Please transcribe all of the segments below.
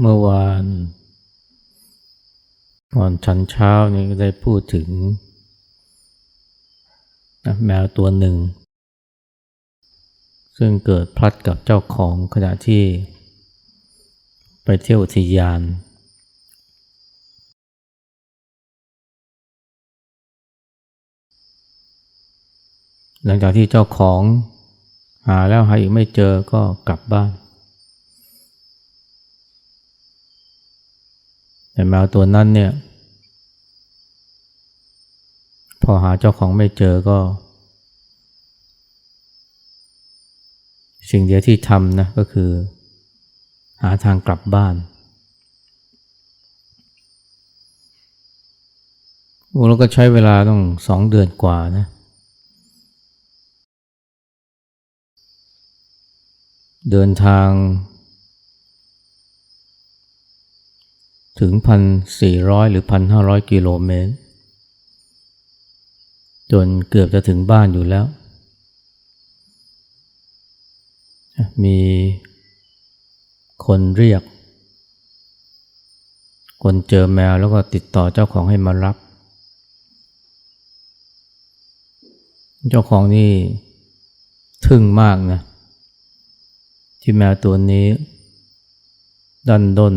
เมื่อวานก่อนชันเช้านี่ก็ได้พูดถึง แมวตัวหนึ่ง ซึ่งเกิดพลัดกับเจ้าของขณะที่ ไปเที่ยวอุทยาน หลังจากที่เจ้าของหาแล้วหาอีกไม่เจอก็กลับบ้าน แมวตัวนั้นเนี่ย พอหาเจ้าของไม่เจอก็ สิ่งเดียวที่ทำนะก็คือ หาทางกลับบ้านโอ้เราก็ใช้เวลาต้องสองเดือนกว่านะ เดินทาง ถึงพันสี่ร้อยหรือพันห้าร้อยกิโลเมตร จนเกือบจะถึงบ้านอยู่แล้ว มีคนเรียก คนเจอแมวแล้วก็ติดต่อเจ้าของให้มารับ เจ้าของนี่ทึ่งมากนะ ที่แมวตัวนี้ ดันด้น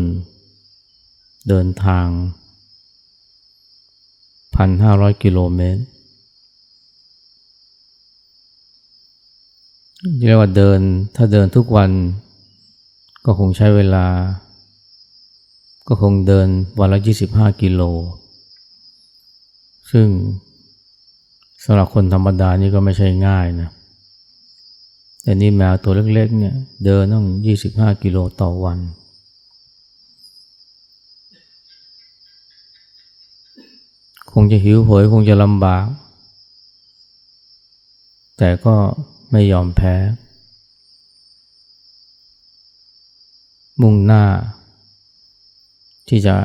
เดินทางพันห้าร้อยกิโลเมตรเรียกว่าเดินถ้าเดินทุกวันก็คงใช้เวลา ก็คงเดินวันละ 25 กิโล ซึ่งสำหรับคนธรรมดานี่ก็ไม่ใช่ง่ายนะแต่นี่แมวตัวเล็กๆเนี่ยเดินต้อง 25 กิโลต่อวัน คงจะหิวโหยคงจะลำบาก แต่ก็ไม่ยอมแพ้ มุ่งหน้า ที่จะ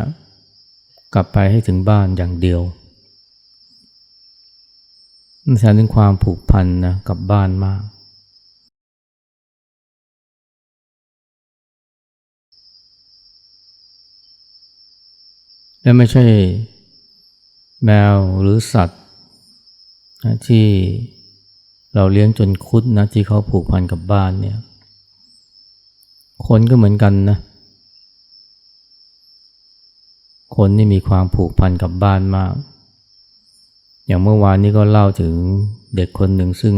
กลับไปให้ถึงบ้านอย่างเดียวมันแสดงถึงความผูกพันนะกับบ้านมาก และไม่ใช่ แมวหรือสัตว์ที่เราเลี้ยงจนคุ้นนะที่เขาผูกพันกับบ้านเนี่ย คนก็เหมือนกันนะ คนนี่มีความผูกพันกับบ้านมาก อย่างเมื่อวานนี้ก็เล่าถึงเด็กคนหนึ่งซึ่ง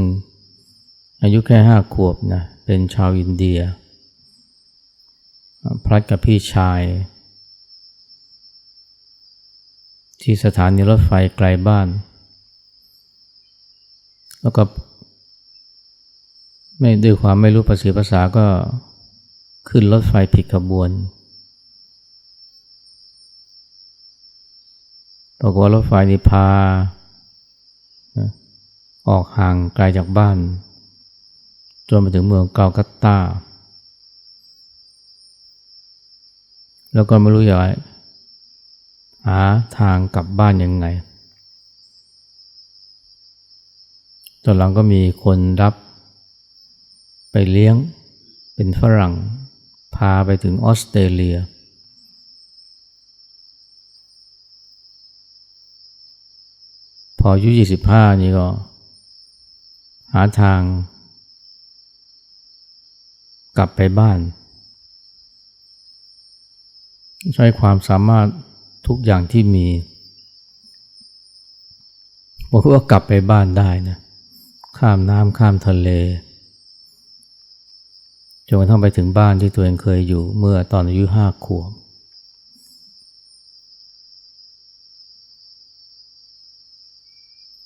อายุแค่ห้าขวบนะ เป็นชาวอินเดีย พลัดกับพี่ชาย ที่สถานีรถไฟไกลบ้าน แล้วก็ ไม่ด้วยความไม่รู้ภาษาภาษาก็ขึ้นรถไฟผิดขบวนปรากฏว่ารถไฟนี่พา ออกห่างไกลจากบ้าน จนมาถึงเมืองกาลกัตตา แล้วก็ไม่รู้จะ หาทางกลับบ้านยังไง ตอนหลังก็มีคนรับไปเลี้ยงเป็นฝรั่ง พาไปถึงออสเตรเลีย พออายุ25 นี่ก็ หาทาง กลับไปบ้าน ใช้ความสามารถ ทุกอย่างที่มีบอกว่ากลับไปบ้านได้นะข้ามน้ำข้ามทะเลจนกระทั่งไปถึงบ้านที่ตัวเองเคยอยู่เมื่อตอนอายุห้าขวบ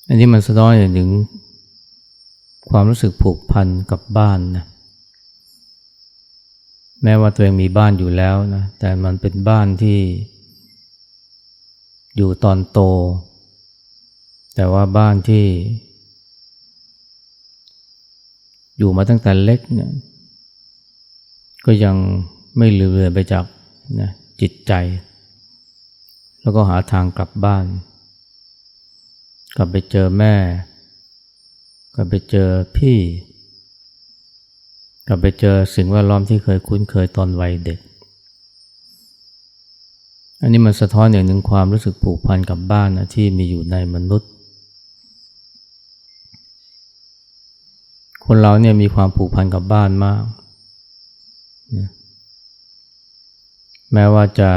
อันนี้มันสะท้อนถึงความรู้สึกผูกพันกับบ้านนะแม้ว่าตัวเองมีบ้านอยู่แล้วนะแต่มันเป็นบ้านที่ อยู่ตอนโต แต่ว่าบ้านที่ อยู่มาตั้งแต่เล็กเนี่ยก็ยังไม่ลืมเลือนไปจากนะจิตใจ แล้วก็หาทางกลับบ้าน กลับไปเจอแม่ กลับไปเจอพี่ กลับไปเจอสิ่งแวดล้อมที่เคยคุ้นเคยตอนวัยเด็ก อันนี้มันสะท้อนอย่างหนึ่งความรู้สึกผูกพันกับบ้านนะที่มีอยู่ในมนุษย์ คนเราเนี่ยมีความผูกพันกับบ้านมาก แม้ว่าจะ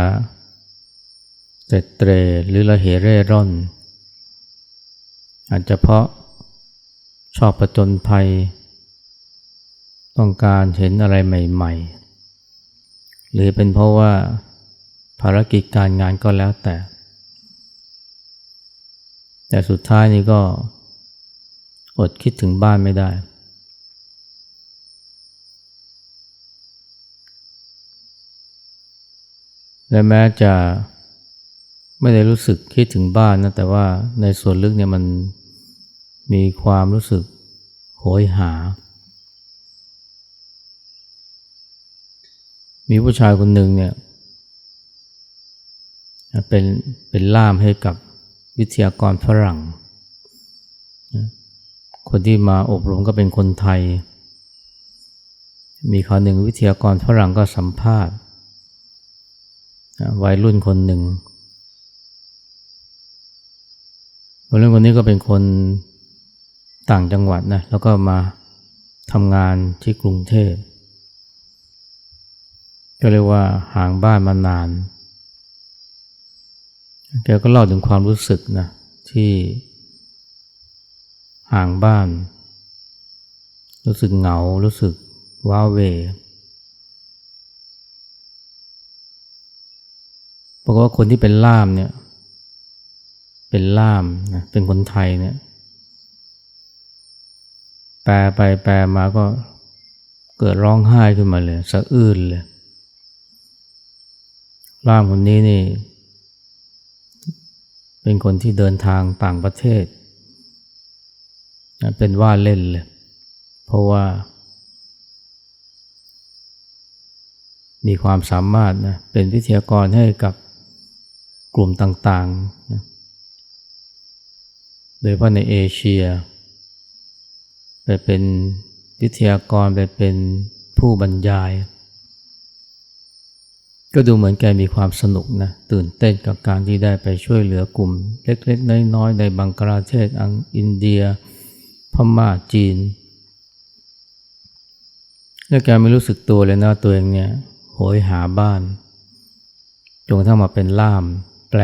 เตรเตรหรือละเหเร่ร่อน อาจจะเพราะชอบประจนภัย ต้องการเห็นอะไรใหม่ ๆ หรือเป็นเพราะว่า ภารกิจการงานก็แล้วแต่ แต่สุดท้ายนี้ก็อดคิดถึงบ้านไม่ได้ และแม้จะไม่ได้รู้สึกคิดถึงบ้านนะ แต่ว่าในส่วนลึกเนี่ยมันมีความรู้สึกโหยหา มีผู้ชายคนหนึ่งเนี่ย เป็นเป็นล่ามให้กับวิทยากรฝรั่ง คนที่มาอบรมก็เป็นคนไทย มีคราวหนึ่งวิทยากรฝรั่งก็สัมภาษณ์วัยรุ่นคนหนึ่งวัยรุ่นคนนี้ก็เป็นคนต่างจังหวัดนะ แล้วก็มาทำงานที่กรุงเทพ ก็เรียกว่าห่างบ้านมานาน แกก็เล่าถึงความรู้สึกนะที่ห่างบ้าน รู้สึกเหงา รู้สึกว้าเวบอกว่าคนที่เป็นล่ามเนี่ย เป็นล่ามนะเป็นคนไทยเนี่ย แปลไปแปลมาก็เกิดร้องไห้ขึ้นมาเลยสะอื้นเลยล่ามคนนี้นี่ เป็นคนที่เดินทางต่างประเทศ เป็นว่าเล่นเลย เพราะว่า มีความสามารถนะ เป็นวิทยากรให้กับกลุ่มต่างๆนะโดยเฉพาะในเอเชีย ไปเป็นวิทยากรไปเป็นผู้บรรยาย ก็ดูเหมือนแกมีความสนุกนะตื่นเต้นกับการที่ได้ไปช่วยเหลือกลุ่ม เล็กๆ น้อยๆ ในบังกลาเทศอังอินเดีย พม่าจีน แล้วแกไม่รู้สึกตัวเลยนะตัวเองเนี่ยโหยหาบ้านจนกระทั่งมาเป็นล่ามแปล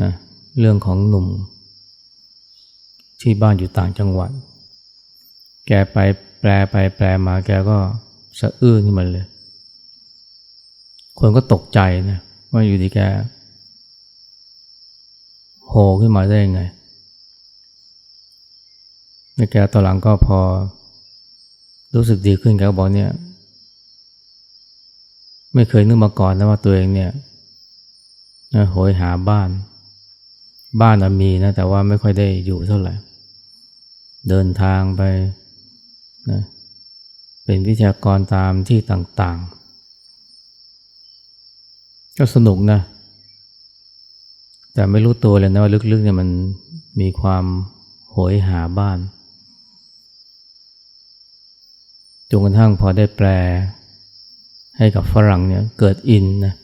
นะเรื่องของหนุ่ม ที่บ้านอยู่ต่างจังหวัด แกไปแปลไปแปลมาแกก็สะอื้นขึ้นมาเลย คนก็ตกใจนะว่าอยู่ดีแกโหขึ้นมาได้ยังไงแแกตอนหลังก็พอรู้สึกดีขึ้นแกก็บอกเนี่ย ไม่เคยนึกมาก่อนนะว่าตัวเองเนี่ยโหยหาบ้าน บ้านมีนะ แต่ว่าไม่ค่อยได้อยู่เท่าไหร่ เดินทางไปนะเป็นวิทยากรตามที่ต่างๆ ก็สนุกนะ แต่ไม่รู้ตัวเลยนะว่าลึกๆเนี่ยมันมีความโหยหาบ้านจนกระทั่งพอได้แปลให้กับฝรั่งเนี่ยเกิดอินนะ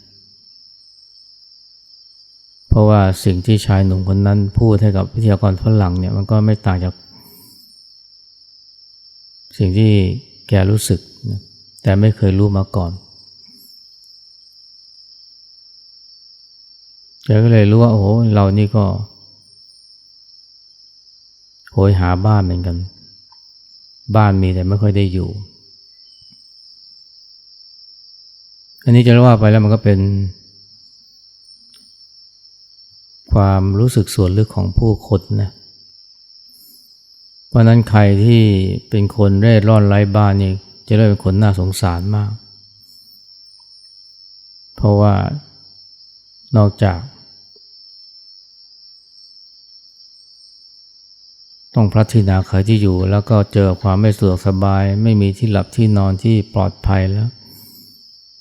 เพราะว่าสิ่งที่ชายหนุ่มคนนั้นพูดให้กับวิทยากรฝรั่งเนี่ยมันก็ไม่ต่างจาก สิ่งที่แกรู้สึกนะแต่ไม่เคยรู้มาก่อน แกก็เลยรู้ว่าโอ้โหเรานี่ก็โหยหาบ้านเหมือนกัน บ้านมีแต่ไม่ค่อยได้อยู่ อันนี้จะว่าไปแล้วมันก็เป็น ความรู้สึกส่วนลึกของผู้คนนะเพราะนั้นใครที่เป็นคนเร่ร่อนไร้บ้านนี่จะได้เป็นคนน่าสงสารมาก เพราะว่า นอกจาก ต้องพลัดที่นาเคยที่อยู่ แล้วก็เจอความไม่สะดวกสบาย ไม่มีที่หลับที่นอนที่ปลอดภัยแล้ว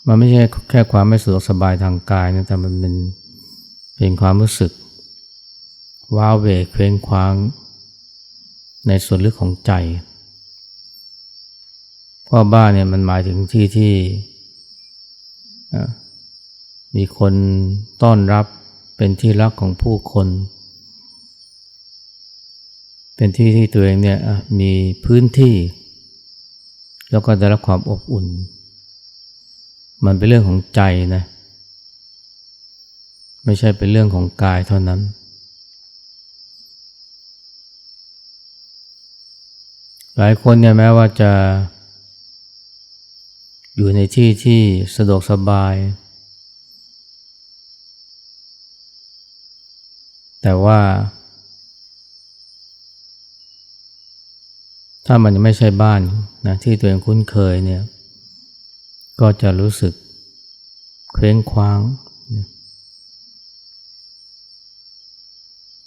มันไม่ใช่แค่ความไม่สะดวกสบายทางกายนะแต่มันเป็นเป็นความรู้สึก ว้าเวเคว้งคว้าง ในส่วนลึกของใจเพราะบ้านเนี่ยมันหมายถึงที่ที่ มีคนต้อนรับเป็นที่รักของผู้คน เป็นที่ที่ตัวเองเนี่ยมีพื้นที่ แล้วก็ได้รับความอบอุ่น มันเป็นเรื่องของใจนะไม่ใช่เป็นเรื่องของกายเท่านั้น หลายคนเนี่ยแม้ว่าจะอยู่ในที่ที่สะดวกสบาย แต่ว่า ถ้ามันไม่ใช่บ้านนะที่ตัวเองคุ้นเคยเนี่ยก็จะรู้สึกเคว้งคว้าง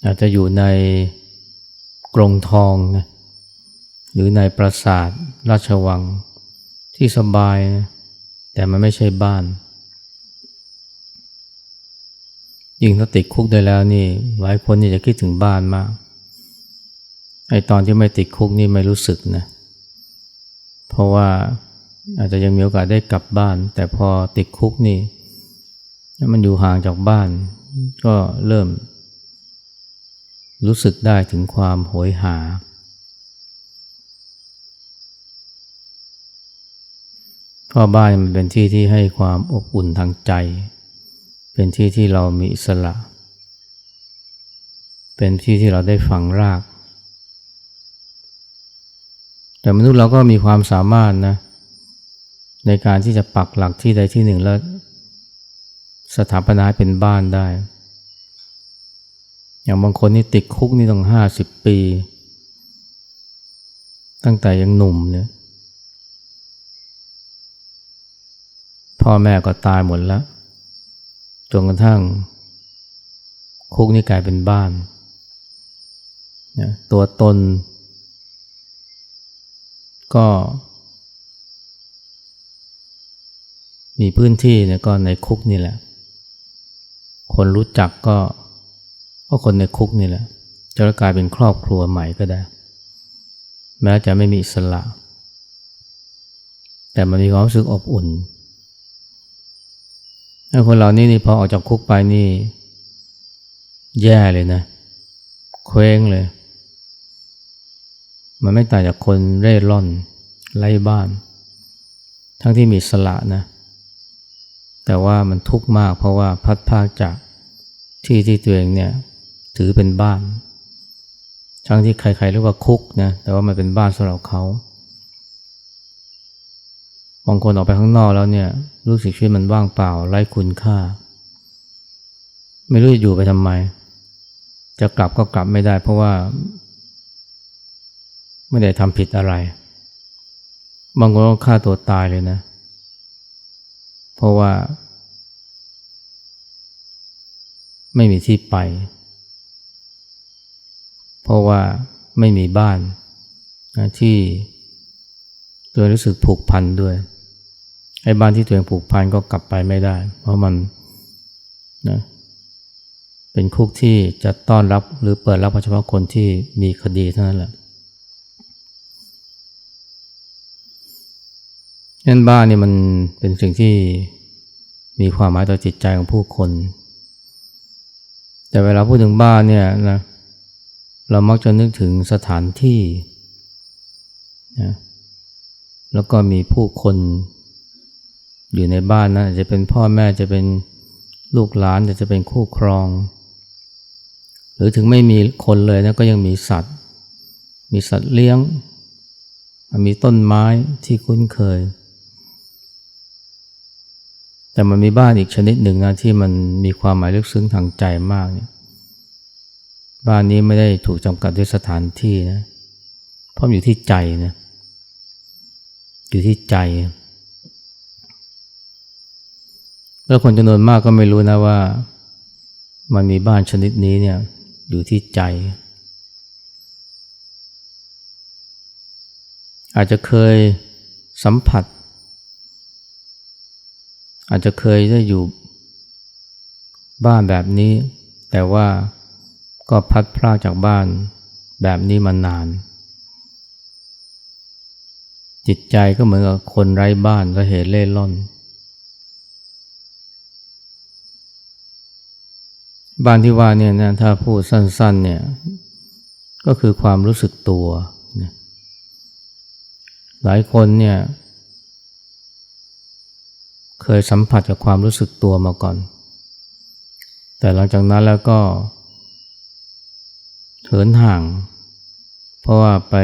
อาจจะอยู่ในกรงทองนะหรือในปราสาทราชวังที่สบายนะแต่มันไม่ใช่บ้าน ยิ่งถ้าติดคุกได้แล้วนี่ หลายคนนี่จะคิดถึงบ้านมาก ไอตอนที่ไม่ติดคุกนี่ไม่รู้สึกนะ เพราะว่าอาจจะยังมีโอกาสได้กลับบ้าน แต่พอติดคุกนี่ มันอยู่ห่างจากบ้าน ก็เริ่ม รู้สึกได้ถึงความโหยหา เพราะบ้านมันเป็นที่ที่ให้ความอบอุ่นทางใจ เป็นที่ที่เรามีอิสระ เป็นที่ที่เราได้ฝังราก แต่มนุษย์เราก็มีความสามารถนะในการที่จะปักหลักที่ใดที่หนึ่งแล้วสถาปนาเป็นบ้านได้ อย่างบางคนนี่ติดคุกนี่ต้องห้าสิบปี ตั้งแต่ยังหนุ่มเนี่ยพ่อแม่ก็ตายหมดแล้ว จนกระทั่งคุกนี่กลายเป็นบ้านนะตัวตน ก็ มีพื้นที่เนี่ยก็ในคุกนี่แหละ คนรู้จักก็ก็คนในคุกนี่แหละ จะกลายเป็นครอบครัวใหม่ก็ได้ แม้จะไม่มีอิสระ แต่มันมีความรู้สึกอบอุ่น คนเหล่านี้นี่พอออกจากคุกไปนี่ แย่เลยนะ เคว้งเลย มันไม่ต่างจากคนเร่ร่อนไร้บ้าน ทั้งที่มีสละนะ แต่ว่ามันทุกข์มากเพราะว่าพัดพากจากที่ที่ตัวเองเนี่ยถือเป็นบ้านทั้งที่ใครๆเรียกว่าคุกนะ แต่ว่ามันเป็นบ้านสำหรับเขา บางคนออกไปข้างนอกแล้วเนี่ย รู้สึกชีวิตมันว่างเปล่าไร้คุณค่า ไม่รู้จะอยู่ไปทำไม จะกลับก็กลับไม่ได้ เพราะว่า ไม่ได้ทำผิดอะไร บางคนก็ฆ่าตัวตายเลยนะ เพราะว่า ไม่มีที่ไป เพราะว่าไม่มีบ้านที่ตัวรู้สึกผูกพันด้วย ไอ้บ้านที่ตัวเองผูกพันก็กลับไปไม่ได้ เพราะมันนะเป็นคุกที่จะต้อนรับหรือเปิดรับเฉพาะคนที่มีคดีเท่านั้นแหละนั่นบ้านนี่มันเป็นสิ่งที่มีความหมายต่อจิตใจของผู้คน แต่เวลาพูดถึงบ้านเนี่ยนะเรามักจะนึกถึงสถานที่นะแล้วก็มีผู้คน อยู่ในบ้านนะจะเป็นพ่อแม่จะเป็นลูกหลานจะเป็นคู่ครอง หรือถึงไม่มีคนเลยนะก็ยังมีสัตว์ มีสัตว์เลี้ยง มีต้นไม้ที่คุ้นเคย แต่มันมีบ้านอีกชนิดหนึ่งนะที่มันมีความหมายลึกซึ้งทางใจมากเนี่ยบ้านนี้ไม่ได้ถูกจำกัดด้วยสถานที่นะเพราะอยู่ที่ใจนะอยู่ที่ใจ แล้วคนจำนวนมากก็ไม่รู้นะว่า มันมีบ้านชนิดนี้เนี่ยอยู่ที่ใจ อาจจะเคยสัมผัส อาจจะเคยได้อยู่บ้านแบบนี้ แต่ว่าก็พัดพลาดจากบ้านแบบนี้มานาน จิตใจก็เหมือนกับคนไร้บ้านและเหตุเล่ร่อน บ้านที่ว่าเนี่ยนะถ้าพูดสั้นๆเนี่ยก็คือความรู้สึกตัวนะหลายคนเนี่ยเคยสัมผัสกับความรู้สึกตัวมาก่อน แต่หลังจากนั้นแล้วก็เหินห่าง เพราะว่าไป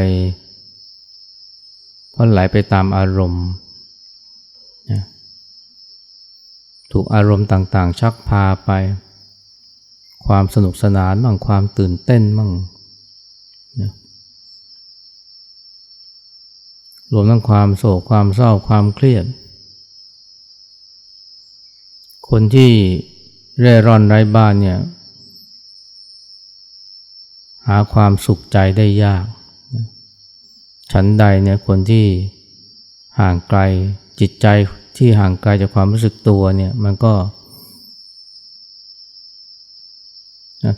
เพราะไหลไปตามอารมณ์นะถูกอารมณ์ต่างๆ ชักพาไป ความสนุกสนานบ้างความตื่นเต้นบ้างนะรวมทั้งความโศกความเศร้าความเครียด คนที่เร่ร่อนไร้บ้านเนี่ยหาความสุขใจได้ยาก ฉันใดเนี่ยคนที่ห่างไกลจิตใจที่ห่างไกลจากความรู้สึกตัวเนี่ยมันก็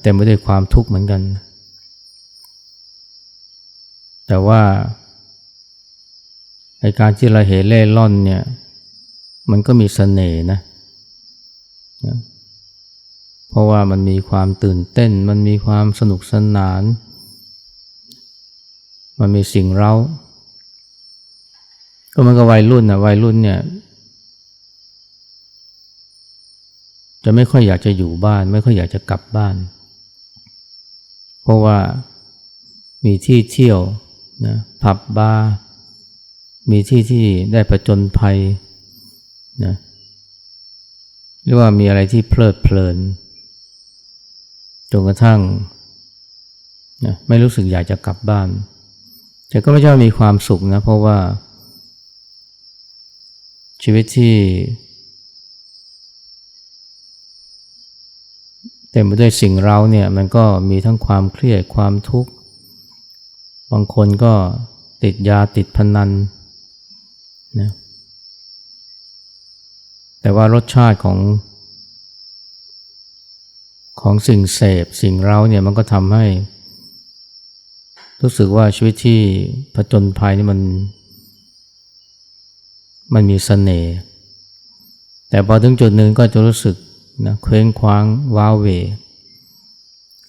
เต็มไปด้วยความทุกข์เหมือนกัน แต่ว่าในการที่เราเหเล่ร่อนเนี่ย มันก็มีเสน่ห์นะนะ เพราะว่ามันมีความตื่นเต้น มันมีความสนุกสนาน มันมีสิ่งเร้า ก็มันก็วัยรุ่นนะวัยรุ่นเนี่ย จะไม่ค่อยอยากจะอยู่บ้าน ไม่ค่อยอยากจะกลับบ้าน เพราะว่ามีที่เที่ยวนะผับบาร์มีที่ที่ได้ประจนภัยนะหรือว่ามีอะไรที่เพลิดเพลินจนกระทั่งนะไม่รู้สึกอยากจะกลับบ้าน แต่ก็ไม่ใช่มีความสุขนะ เพราะว่าชีวิตที่ เต็มไปด้วยสิ่งเราเนี่ยมันก็มีทั้งความเครียดความทุกข์ บางคนก็ติดยาติดพนันนะแต่ว่ารสชาติของ ของสิ่งเสพสิ่งเร้าเนี่ยมันก็ทำให้ รู้สึกว่าชีวิตที่ผจญภัยนี่มัน มันมีสเสน่ห์แต่พอถึงจุดหนึ่งก็จะรู้สึก นะเคว้งคว้างว้าเว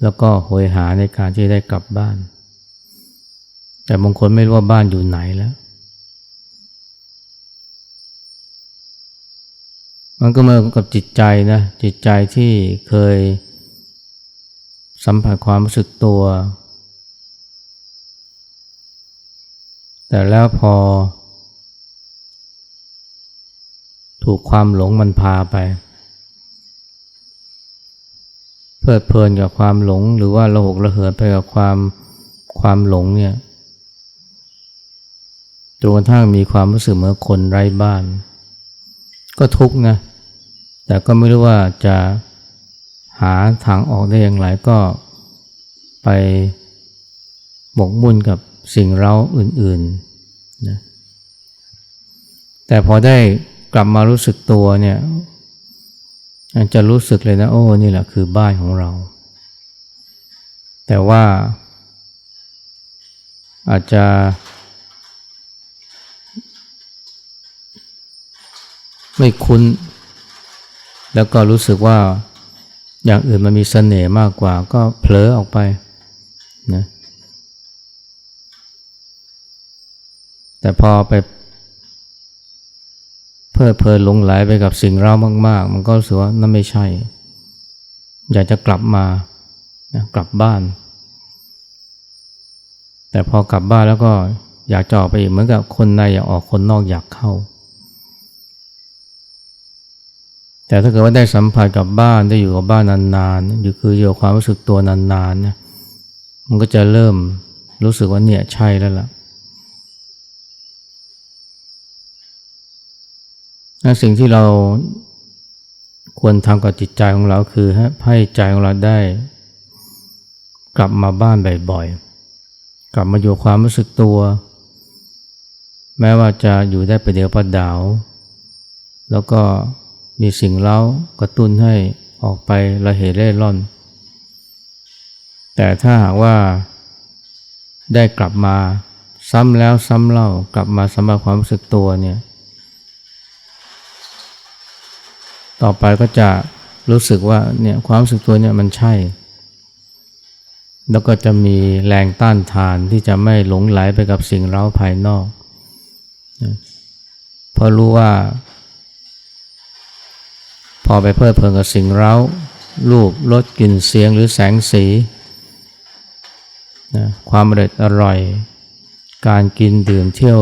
แล้วก็โหยหาในการที่ได้กลับบ้าน แต่บางคนไม่รู้ว่าบ้านอยู่ไหนแล้วมันก็มากับจิตใจนะจิตใจที่เคยสัมผัสความรู้สึกตัว แต่แล้วพอ ถูกความหลงมันพาไป เพลิดเพลินกับความหลง หรือว่าระหกระเหินไปกับความความหลงเนี่ยจนกระทั่งมีความรู้สึกเหมือนคนไร้บ้าน ก็ทุกข์นะแต่ก็ไม่รู้ว่าจะหาทางออกได้อย่างไรก็ไปหมกมุ่นกับสิ่งเร้าอื่นๆนะแต่พอได้กลับมารู้สึกตัวเนี่ย จะรู้สึกเลยนะโอ้นี่แหละคือบ้านของเรา แต่ว่า อาจจะไม่คุ้น แล้วก็รู้สึกว่าอย่างอื่นมันมีเสน่ห์มากกว่า ก็เผลอออกไปนะแต่พอไป เพลิดเพลินหลงไหลไปกับสิ่งเร้ามาก ๆ มันก็รู้สึกว่านั่นไม่ใช่ อยากจะกลับมานะกลับบ้าน แต่พอกลับบ้านแล้วก็อยากจะออกไปอีกเหมือนกับคนในอยากออกคนนอกอยากเข้า แต่ถ้าเกิดว่าได้สัมผัสกับบ้านได้อยู่กับบ้านนานๆอยู่คืออยู่ความรู้สึกตัวนานๆนะมันก็จะเริ่มรู้สึกว่าเนี่ยใช่แล้วล่ะ สิ่งที่เราควรทำกับจิตใจของเราคือให้ใจของเราได้กลับมาบ้านบ่อยๆ กลับมาอยู่ความรู้สึกตัว แม้ว่าจะอยู่ได้ไปเดียวประดาว แล้วก็มีสิ่งเล้ากระตุ้นให้ออกไประเหเร่ร่อน แต่ถ้าหากว่าได้กลับมาซ้ำแล้วซ้ำเล่ากลับมาสำหรับความรู้สึกตัวเนี่ย ต่อไปก็จะรู้สึกว่าเนี่ยความรู้สึกตัวเนี่ยมันใช่ แล้วก็จะมีแรงต้านทานที่จะไม่หลงไหลไปกับสิ่งเร้าภายนอกเพราะรู้ว่า พอไปเพลิดเพลินกับสิ่งเร้า รูปรสกลิ่นเสียงหรือแสงสีนะความอร่อยอร่อย การกินดื่มเที่ยว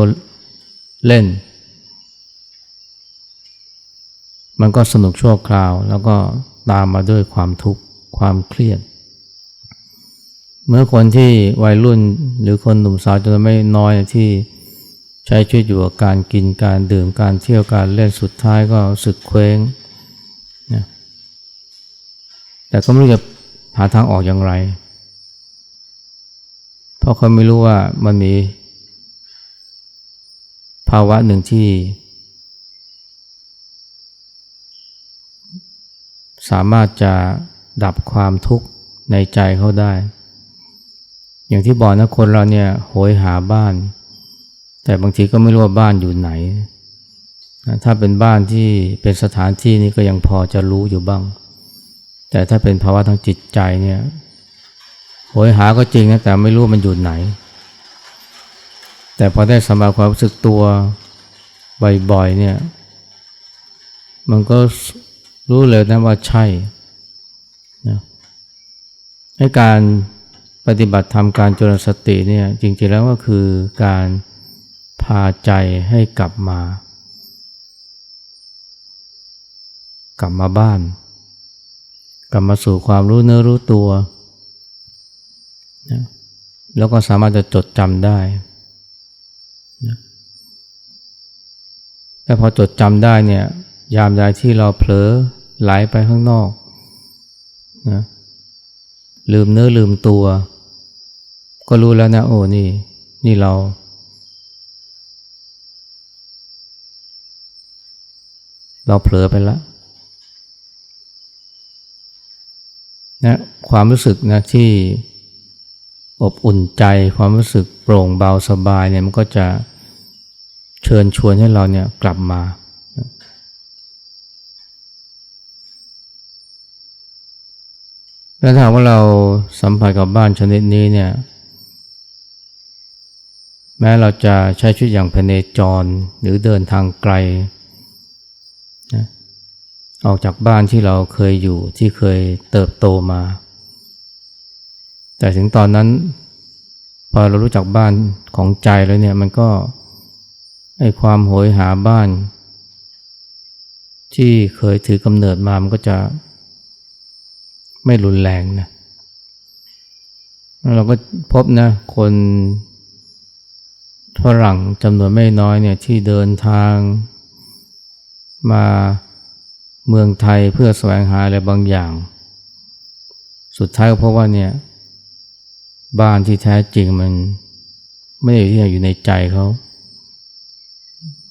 เล่น มันก็สนุกชั่วคราว แล้วก็ตามมาด้วยความทุกข์ความเครียด เมื่อคนที่วัยรุ่นหรือคนหนุ่มสาวจำนวนไม่น้อยที่ใช้ชีวิตอยู่กับการกินการดื่มการเที่ยวการเล่นสุดท้ายก็สึกเคว้งนะแต่ก็ไม่รู้จะหาทางออกอย่างไร เพราะเขาไม่รู้ว่ามันมีภาวะหนึ่งที่ สามารถจะดับความทุกข์ในใจเขาได้ อย่างที่บอกนะคนเราเนี่ยโหยหาบ้าน แต่บางทีก็ไม่รู้ว่าบ้านอยู่ไหน ถ้าเป็นบ้านที่เป็นสถานที่นี้ก็ยังพอจะรู้อยู่บ้าง แต่ถ้าเป็นภาวะทางจิตใจเนี่ยโหยหาก็จริงนะแต่ไม่รู้มันอยู่ไหน แต่พอได้สมาความรู้สึกตัวบ่อยๆเนี่ย มันก็ รู้เลยนะว่าใช่นะให้การปฏิบัติธรรมการจรสติเนี่ยจริงๆแล้วก็คือการพาใจให้กลับมา กลับมาบ้าน กลับมาสู่ความรู้เนื้อรู้ตัวนะแล้วก็สามารถจะจดจำได้นะแต่พอจดจำได้เนี่ยยามใดที่เราเผลอ ไหลไปข้างนอกนะลืมเนื้อลืมตัว ก็รู้แล้วนะโอ้นี่ นี่เรา เราเผลอไปแล้วนะความรู้สึกนะที่อบอุ่นใจความรู้สึกโปร่งเบาสบายเนี่ยมันก็จะเชิญชวนให้เราเนี่ยกลับมา แล้วถ้าว่าเราสัมผัสกับบ้านชนิดนี้เนี่ย แม้เราจะใช้ชีวิตอย่างพเนจรหรือเดินทางไกลนะออกจากบ้านที่เราเคยอยู่ที่เคยเติบโตมา แต่ถึงตอนนั้น พอเรารู้จักบ้านของใจแล้วเนี่ยมันก็ไอความโหยหาบ้าน ที่เคยถือกำเนิดมามันก็จะ ไม่รุนแรงนะเราก็พบนะ คนฝรั่งจำนวนไม่น้อยเนี่ยที่เดินทางมาเมืองไทยเพื่อแสวงหาอะไรบางอย่าง สุดท้ายก็พบว่าเนี่ย บ้านที่แท้จริงมันไม่ได้ที่อยู่ในใจเขา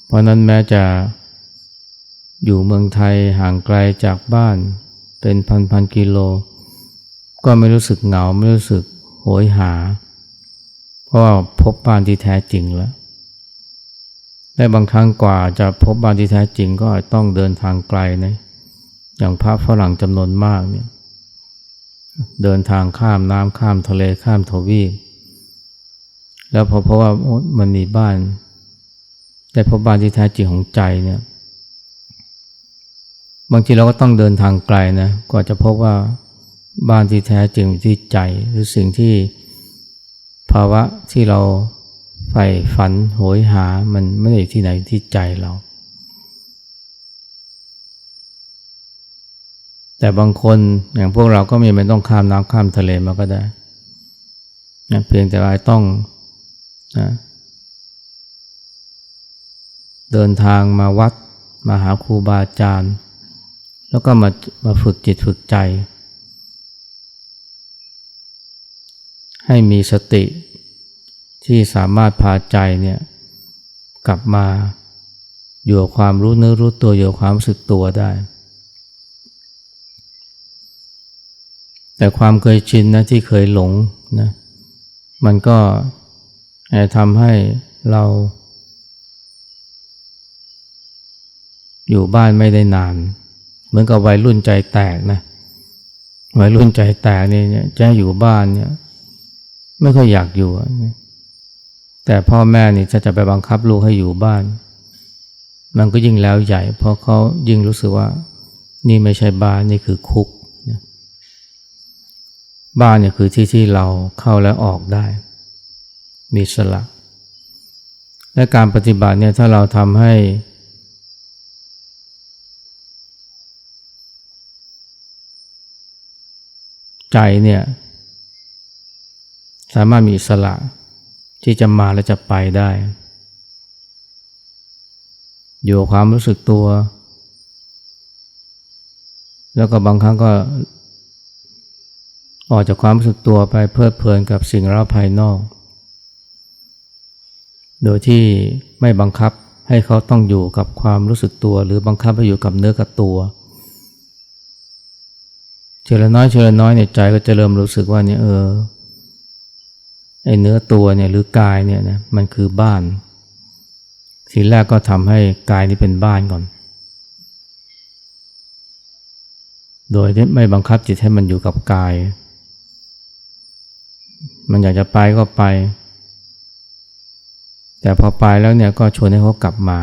เพราะนั้นแม้จะอยู่เมืองไทยห่างไกลจากบ้าน เป็นพันพันกิโล ก็ไม่รู้สึกเหงาไม่รู้สึกโหยหา เพราะว่าพบบ้านที่แท้จริงแล้วได้บางครั้งกว่าจะพบบ้านที่แท้จริงก็ต้องเดินทางไกลนะอย่างพระฝรั่งจำนวนมากเนี่ยเดินทางข้ามน้ำข้ามทะเลข้ามทวีปแล้วพอเพราะว่ามันมีบ้านได้พบบ้านที่แท้จริงของใจเนี่ย บางทีเราก็ต้องเดินทางไกลนะกว่าจะพบว่าบ้านที่แท้จริงที่ใจหรือสิ่งที่ภาวะที่เราใฝ่ฝันโหยหามันไม่ได้ที่ไหนที่ใจเรา แต่บางคนอย่างพวกเราก็ไม่ต้องข้ามน้ำข้ามทะเลมาก็ได้นะเพียงแต่ว่าต้องนะเดินทางมาวัดมาหาครูบาอาจารย์ แล้วก็มามาฝึกจิตฝึกใจ ให้มีสติที่สามารถพาใจเนี่ยกลับมาอยู่กับความรู้เนื้อรู้ตัวอยู่กับความรู้สึกตัวได้ แต่ความเคยชินนะที่เคยหลงนะมันก็ทำให้เรา อยู่บ้านไม่ได้นาน เหมือนกับวัยรุ่นใจแตกนะวัยรุ่นใจแตกเนี่ยจะให้อยู่บ้านเนี่ย ไม่ค่อยอยากอยู่ แต่พ่อแม่นี่ถ้าจะไปบังคับลูกให้อยู่บ้าน มันก็ยิ่งแล้วใหญ่ เพราะเขายิ่งรู้สึกว่า นี่ไม่ใช่บ้านนี่คือคุกบ้านเนี่ยคือที่ที่เราเข้าและออกได้ มีสละ และการปฏิบัติเนี่ยถ้าเราทำให้ ใจเนี่ยสามารถมีอิสระที่จะมาและจะไปได้ อยู่ความรู้สึกตัว แล้วก็บางครั้งก็ออกจากความรู้สึกตัวไปเพลิดเพลินกับสิ่งรอบภายนอก โดยที่ไม่บังคับให้เขาต้องอยู่กับความรู้สึกตัว หรือบังคับให้อยู่กับเนื้อกับตัว เชลน้อยเชลน้อยเนี่ยใจก็จะเริ่มรู้สึกว่าเนี่ยเออไอ้เนื้อตัวเนี่ยหรือกายเนี่ยนะมันคือบ้านทีแรกก็ทำให้กายนี้เป็นบ้านก่อน โดยที่ไม่บังคับจิตให้มันอยู่กับกาย มันอยากจะไปก็ไป แต่พอไปแล้วเนี่ยก็ชวนให้เขากลับมา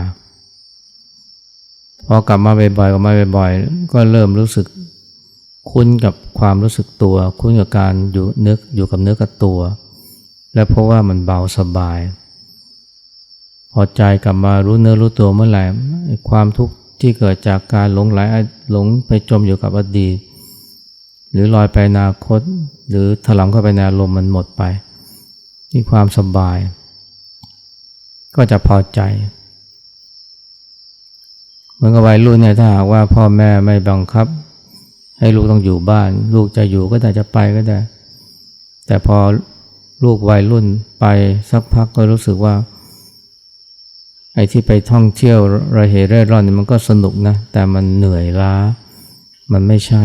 พอกลับมาบ่อยๆกลับมาบ่อยๆก็เริ่มรู้สึก คุ้นกับความรู้สึกตัว คุ้นกับการอยู่นึกอยู่กับเนื้อกับตัว และเพราะว่ามันเบาสบาย พอใจกลับมารู้เนื้อรู้ตัวเมื่อไหร่ความทุกข์ที่เกิดจากการหลงไหลหลงไปจมอยู่กับอดีต หรือลอยไปอนาคต หรือถลำเข้าไปในอารมณ์มันหมดไปนี่ความสบาย ก็จะพอใจเหมือนกับวัยรุ่นเนี่ยถ้าหากว่าพ่อแม่ไม่บังคับ ให้ลูกต้องอยู่บ้าน ลูกจะอยู่ก็ได้จะไปก็ได้ แต่พอลูกวัยรุ่นไปสักพักก็รู้สึกว่า ไอ้ที่ไปท่องเที่ยวระเหเร่ร่อนนี่มันก็สนุกนะ แต่มันเหนื่อยล้า มันไม่ใช่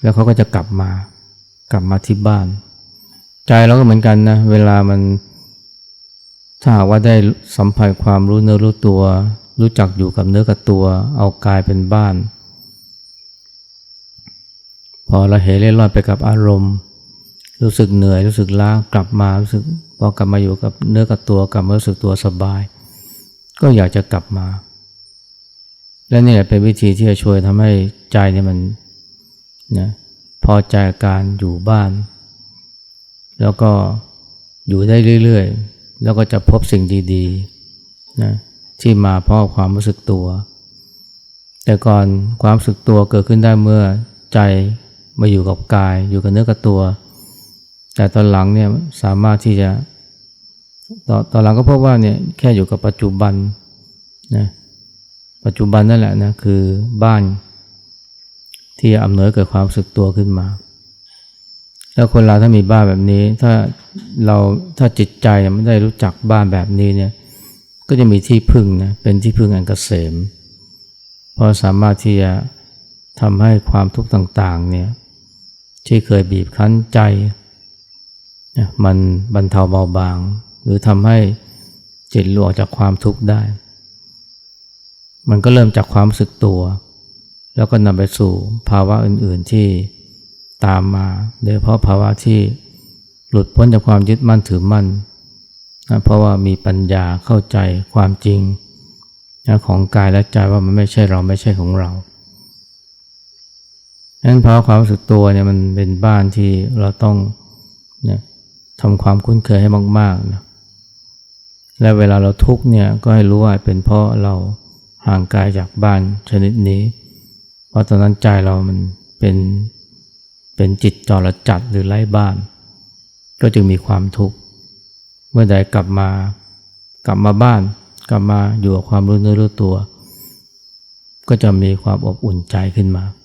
แล้วเขาก็จะกลับมา กลับมาที่บ้าน ใจเราก็เหมือนกันนะ เวลามัน ถ้าหากว่าได้สัมผัสความรู้เนื้อรู้ตัว รู้จักอยู่กับเนื้อกับตัว เอากายเป็นบ้าน พอเราเหเล่ร่อนไปกับอารมณ์ รู้สึกเหนื่อยรู้สึกล้ากลับมารู้สึกพอกลับมาอยู่กับเนื้อกับตัวกลับมารู้สึกตัวสบาย ก็อยากจะกลับมา และนี่แหละเป็นวิธีที่จะช่วยทำให้ใจเนี่ยมันนะพอใจการอยู่บ้าน แล้วก็อยู่ได้เรื่อยๆ แล้วก็จะพบสิ่งดีๆนะที่มาเพราะความรู้สึกตัว แต่ก่อนความรู้สึกตัวเกิดขึ้นได้เมื่อใจ มาอยู่กับกาย อยู่กับเนื้อกับตัว แต่ตอนหลังเนี่ยสามารถที่จะตอนตอนหลังก็พบว่าเนี่ยแค่อยู่กับปัจจุบันนะปัจจุบันนั่นแหละนะคือบ้านที่อำนวยเกิดความสึกตัวขึ้นมา แล้วคนเราถ้ามีบ้านแบบนี้ ถ้าเราถ้าจิตใจไม่ได้รู้จักบ้านแบบนี้เนี่ยก็จะมีที่พึ่งนะเป็นที่พึ่งอันกเกษมเพราะสามารถที่จะทำให้ความทุกข์ต่างๆเนี่ย ที่เคยบีบคั้นใจ มันบรรเทาเบาบาง หรือทำให้จิตหลุดจากความทุกข์ได้ มันก็เริ่มจากความรู้สึกตัว แล้วก็นำไปสู่ภาวะอื่นๆที่ตามมา โดยเพราะภาวะที่หลุดพ้นจากความยึดมั่นถือมั่นนะเพราะว่ามีปัญญาเข้าใจความจริงนะของกายและใจว่ามันไม่ใช่เราไม่ใช่ของเรา นั้นภาวะความรู้สึกตัวเนี่ยมันเป็นบ้านที่เราต้องเนี่ยทำความคุ้นเคยให้มากๆนะและเวลาเราทุกเนี่ยก็ให้รู้ว่าเป็นเพราะเราห่างกายจากบ้านชนิดนี้ เพราะตอนนั้นใจเรามันเป็นเป็นจิตจรจัดหรือไร้บ้าน ก็จึงมีความทุกข์ เมื่อใดกลับมากลับมาบ้าน กลับมาอยู่กับความรู้เนื้อรู้ตัว ก็จะมีความอบอุ่นใจขึ้นมา